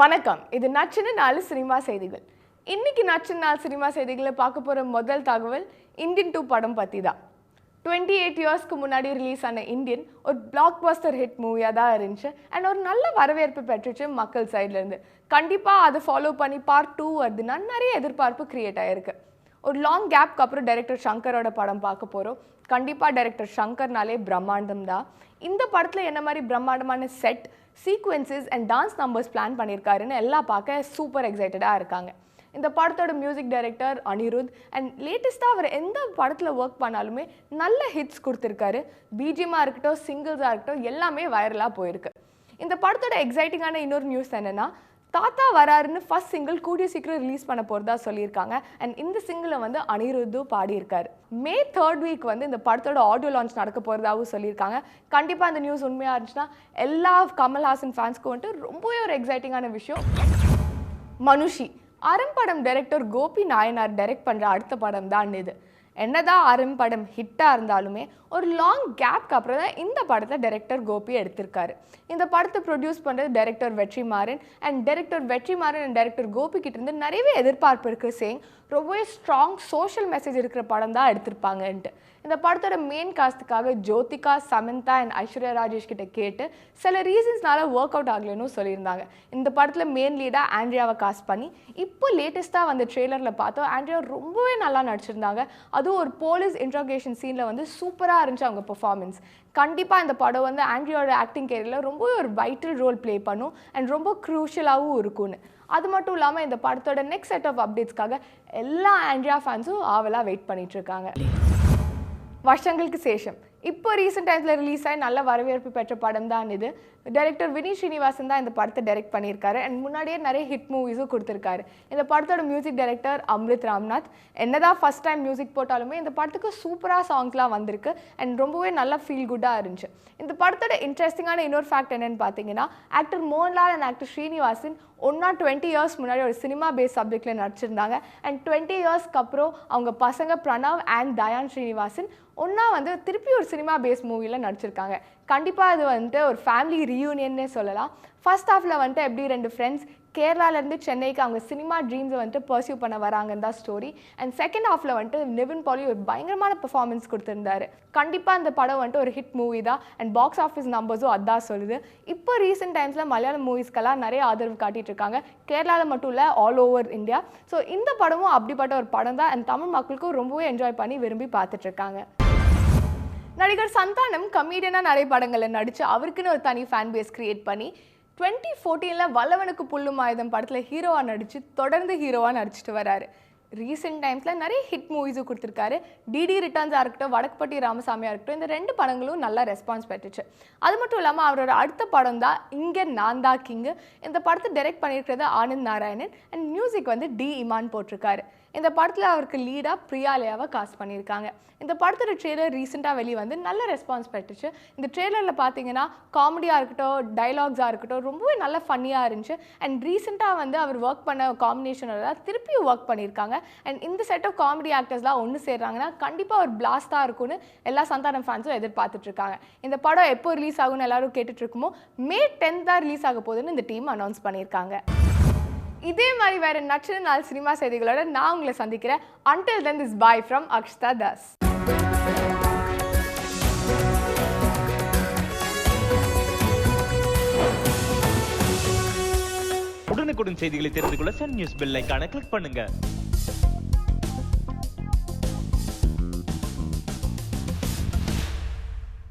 வணக்கம். இது நச்சுன்னு நாலு சினிமா செய்திகள். இன்னைக்கு நச்சின நாள் சினிமா செய்திகளை பார்க்க போகிற முதல் தகவல் இந்தியன் டூ படம் பற்றி தான் டுவெண்ட்டி எயிட் இயர்ஸ்க்கு முன்னாடி ரிலீஸ் ஆன இந்தியன் ஒரு பிளாக் பஸ்டர் ஹிட் மூவியாக தான் இருந்துச்சு. அண்ட் ஒரு நல்ல வரவேற்பு பெற்றுச்சு மக்கள் சைட்லேருந்து கண்டிப்பாக அதை ஃபாலோ பண்ணி பார்ட் டூ வருதுன்னா நிறைய எதிர்பார்ப்பு கிரியேட் ஆகிருக்கு ஒரு லாங் கேப்க்கு அப்புறம் டைரக்டர் சங்கரோட படம் பார்க்க போகிறோம் கண்டிப்பாக டைரக்டர் சங்கர்னாலே பிரம்மாண்டம் தான் இந்த படத்தில் என்ன மாதிரி பிரம்மாண்டமான set sequences and dance numbers plan பண்ணியிருக்காருன்னு எல்லாம் பார்க்க சூப்பர் எக்ஸைட்டடாக இருக்காங்க. இந்த படத்தோட மியூசிக் டைரக்டர் அனிருத் அண்ட் லேட்டஸ்ட்டாக அவர் எந்த படத்தில் ஒர்க் பண்ணாலுமே நல்ல ஹிட்ஸ் கொடுத்துருக்காரு. பிஜிமாக இருக்கட்டும் சிங்கிள்ஸாக இருக்கட்டும் எல்லாமே வைரலாக போயிருக்கு. இந்த படத்தோட எக்ஸைட்டிங்கான இன்னொரு நியூஸ் என்னென்னா தாத்தா வராருன்னு ஃபர்ஸ்ட் சிங்கிள் கூடிய சீக்கிரம் ரிலீஸ் பண்ண போகிறதா சொல்லியிருக்காங்க. அண்ட் இந்த சிங்கிளை வந்து அனிருத்து பாடியிருக்காரு. மே தேர்ட் வீக் வந்து இந்த படத்தோட ஆடியோ லான்ச் நடக்க போகிறதாவும் சொல்லியிருக்காங்க. கண்டிப்பாக அந்த நியூஸ் உண்மையாக இருந்துச்சுன்னா எல்லா கமல்ஹாசன் ஃபேன்ஸ்க்கும் வந்துட்டு ரொம்பவே ஒரு எக்ஸைட்டிங்கான விஷயம். மனுஷி. அறம் டைரக்டர் கோபி நாயனார் டைரக்ட் பண்ணுற அடுத்த படம் தான் இது. என்னதான் அரும் படம் ஹிட்டாக இருந்தாலுமே ஒரு லாங் கேப்க்கு அப்புறம் தான் இந்த படத்தை டைரக்டர் கோபி எடுத்திருக்காரு. இந்த படத்தை ப்ரொடியூஸ் பண்ணுறது director Vetrimaaran and director Vetrimaaran and director Gopi இருந்து நிறையவே எதிர்பார்ப்பு இருக்குது சேங் ரொம்பவே ஸ்ட்ராங் சோஷியல் மெசேஜ் இருக்கிற படம் தான் எடுத்திருப்பாங்கன்ட்டு. இந்த படத்தோட மெயின் காஸ்ட்டுக்காக ஜோதிகா சமந்தா அண்ட் ஐஸ்வர்யா ராஜேஷ் கிட்ட கேட்டு சில ரீசன்ஸ்னால ஒர்க் அவுட் ஆகலைன்னு சொல்லியிருந்தாங்க. இந்த படத்தில் மெயின் லீடாக ஆண்ட்ரியாவை காஸ்ட் பண்ணி இப்போ லேட்டஸ்ட்டாக வந்த ட்ரெய்லரில் பார்த்தோம் ஆண்ட்ரியா ரொம்பவே நல்லா நடிச்சிருந்தாங்க. அதுவும் ஒரு போலீஸ் இன்ட்ரோகேஷன் சீனில் வந்து சூப்பராக இருந்துச்சு அவங்க பெர்ஃபார்மன்ஸ் கண்டிப்பாக இந்த படம் வந்து ஆண்ட்ரியோட ஆக்டிங் கேரியரில் ரொம்பவே ஒரு வைட்டல் ரோல் ப்ளே பண்ணும் அண்ட் ரொம்ப க்ரூஷியலாகவும் இருக்கும்னு. அது மட்டும் இல்லாமல் இந்த படத்தோட நெக்ஸ்ட் செட் ஆஃப் அப்டேட்ஸ்க்காக எல்லா ஆண்ட்ரியா ஃபேன்ஸும் ஆவலாக வெயிட் பண்ணிட்டு இருக்காங்க. வருஷங்களுக்கு சேஷம். இப்போ ரீசெண்ட் டைம்ஸில் ரிலீஸ் ஆகி நல்ல வரவேற்பு பெற்ற படம் தான் இது. டைரக்டர் வினீத் ஸ்ரீனிவாசன் தான் இந்த படத்தை டைரக்ட் பண்ணியிருக்காரு. அண்ட் முன்னாடியே நிறைய ஹிட் மூவிஸும் கொடுத்துருக்காரு. இந்த படத்தோட மியூசிக் டைரக்டர் அம்ரித் ராம்நாத். என்னதான் ஃபர்ஸ்ட் டைம் மியூசிக் போட்டாலுமே இந்த படத்துக்கு சூப்பராக சாங்ஸ்லாம் வந்திருக்கு. அண்ட் ரொம்பவே நல்லா ஃபீல் குட்டாக இருந்துச்சு. இந்த படத்தோட இன்ட்ரெஸ்டிங்கான இன்னொரு ஃபேக்ட் என்னென்னு பார்த்தீங்கன்னா actor Mohanlal and actor Srinivasan ஒன்னா டுவெண்ட்டி இயர்ஸ் முன்னாடி ஒரு சினிமா பேஸ் சப்ஜெக்டில் நடிச்சிருந்தாங்க. அண்ட் டுவெண்ட்டி இயர்ஸ்க்கு அப்புறம் அவங்க பசங்க பிரணவ் அண்ட் தயான் ஸ்ரீனிவாசன் ஒன்றா வந்து திருப்பி ஒரு சினிமா பேஸ் மூவியில் நடிச்சிருக்காங்க. கண்டிப்பாக இது வந்துட்டு ஒரு ஃபேமிலி ரீயூனியன்னே சொல்லலாம். ஃபர்ஸ்ட் ஹாஃபில் வந்துட்டு எப்படி ரெண்டு ஃப்ரெண்ட்ஸ் கேரளாலேருந்து சென்னைக்கு அவங்க சினிமா ட்ரீம்ஸை வந்துட்டு பர்சியூ பண்ண வராங்கன்னு தான் ஸ்டோரி அண்ட் செகண்ட் ஹாஃபில் வந்துட்டு நிவின் பாலி ஒரு பயங்கரமான பர்ஃபார்மன்ஸ் கொடுத்துருந்தாரு. கண்டிப்பாக அந்த படம் வந்துட்டு ஒரு ஹிட் மூவி தான். அண்ட் பாக்ஸ் ஆஃபீஸ் நம்பர்ஸும் அதான் சொல்லுது. இப்போ ரீசெண்ட் டைம்ஸில் மலையாள மூவிஸ்க்கெல்லாம் நிறைய ஆதரவு காட்டிகிட்டு இருக்காங்க. கேரளாவில் மட்டும் இல்லை ஆல் ஓவர் இந்தியா ஸோ இந்த படமும் அப்படிப்பட்ட ஒரு படம் தான். அண்ட் தமிழ் மக்களுக்கும் ரொம்பவே என்ஜாய் பண்ணி விரும்பி பார்த்துட்ருக்காங்க நடிகர் சந்தானம் கமீடியனாக நிறைய படங்களில் நடித்து அவருக்குன்னு ஒரு தனி ஃபேன் பேஸ் கிரியேட் பண்ணி டுவெண்ட்டி ஃபோர்டீனில் வல்லவனுக்கு புல்லும் ஆயுதம் படத்தில் ஹீரோவாக நடித்து தொடர்ந்து ஹீரோவாக நடிச்சிட்டு வராரு. ரீசெண்ட் டைம்ஸில் நிறைய ஹிட் மூவிஸும் கொடுத்துருக்காரு. டிடி ரிட்டர்ன்ஸாக இருக்கட்டும் வடக்குப்பட்டி ராமசாமியாக இருக்கட்டும் இந்த ரெண்டு படங்களும் நல்லா ரெஸ்பான்ஸ் பெற்றுச்சு. அது மட்டும் இல்லாமல் அவரோட அடுத்த படம் தான் இங்கே நான் தான் கிங்கு இந்த படத்தை டைரக்ட் பண்ணியிருக்கிறது ஆனந்த் நாராயணன் அண்ட் மியூசிக் வந்து டி இமான் போட்டிருக்காரு. இந்த படத்தில் அவருக்கு லீடாக பிரியாலயாவை காஸ்ட் பண்ணியிருக்காங்க. இந்த படத்தோட ட்ரெய்லர் ரீசெண்டாக வெளியே வந்து நல்ல ரெஸ்பான்ஸ் பெற்றுச்சு. இந்த ட்ரெய்லரில் பார்த்தீங்கன்னா காமெடியாக இருக்கட்டும் டைலாக்ஸாக இருக்கட்டும் ரொம்பவே நல்ல ஃபன்னியாக இருந்துச்சு. அண்ட் ரீசெண்டாக வந்து அவர் ஒர்க் பண்ண காம்பினேஷனோட திருப்பியும் ஒர்க் பண்ணியிருக்காங்க. அண்ட் இந்த செட் ஆஃப் காமெடி ஆக்டர்ஸ்லாம் ஒன்று சேர்றாங்கன்னா கண்டிப்பாக ஒரு பிளாஸ்டாக இருக்கும்னு எல்லா சந்தானம் ஃபேன்ஸும் எதிர்பார்த்துட்ருக்காங்க. இந்த படம் எப்போ ரிலீஸ் ஆகும்னு எல்லாரும் கேட்டுட்ருக்குமோ மே டென்த் தான் ரிலீஸ் ஆக போகுதுன்னு இந்த டீம் அனௌன்ஸ் பண்ணியிருக்காங்க. இதே மாதிரி வேறு நச்சு நாள் சினிமா செய்திகளோட நான் உங்களை சந்திக்கிறேன். Until then this bye from Akshata Das உடனுக்குடன் செய்திகளை தெரிந்து கொள்ள சன் நியூஸ் பெல் ஐகானை கிளிக் பண்ணுங்க.